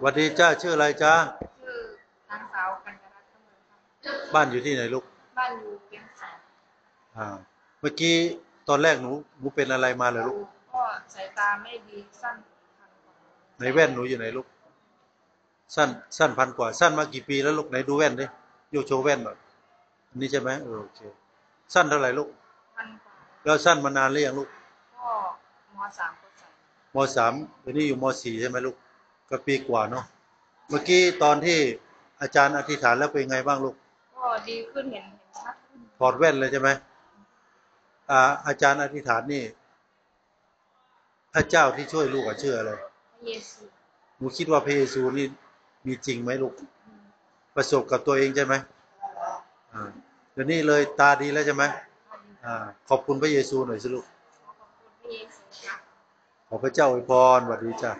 หวัสดีจ้าชื่ออะไรจ้าชื่อนางสาวกัญญารัตน์ขมือครับบ้านอยู่ที่ไหนลูก บ้านอยู่เวียงสานอ่า เมื่อกี้ตอนแรกหนูหนูเป็นอะไรมาเลยลูก ก็สายตาไม่ดีสั้นพันกว่าไหนแว่นหนูอยู่ไหนลูก สั้นสั้นพันกว่า สั้นมากี่ปีแล้วลูกไหนดูแว่นดิโยกโชว์แว่นหน่อยอันนี้ใช่ไหมเออโอเค สั้นเท่าไหร่ลูก พันกว่าแล้วสั้นมานานหรือยังลูกก็มสามก็ใส่มสามเดี๋ยวนี้อยู่มสี่ใช่ไหมลูก ก็ปีกว่าเนาะเมื่อกี้ตอนที่อาจารย์อธิษฐานแล้วเป็นไงบ้างลูกก็ดีขึ้นเห็นเห็นชัดขึ้นถอดแว่นเลยใช่ไหมอ่าอาจารย์อธิษฐานนี่ พระเจ้าที่ช่วยลูกอะชื่ออะไรพระเยซูหนูคิดว่าพระเยซูนี่มีจริงไหมลูก ประสบกับตัวเองใช่ไหมอ่าเดี๋ยวนี้เลยตาดีแล้วใช่ไหมพระเยซูอ่า ขอบคุณพระเยซูหน่อยสิลูกขอบคุณพระเยซูครับขอพระเจ้าอวยพรสวัสดีจ้า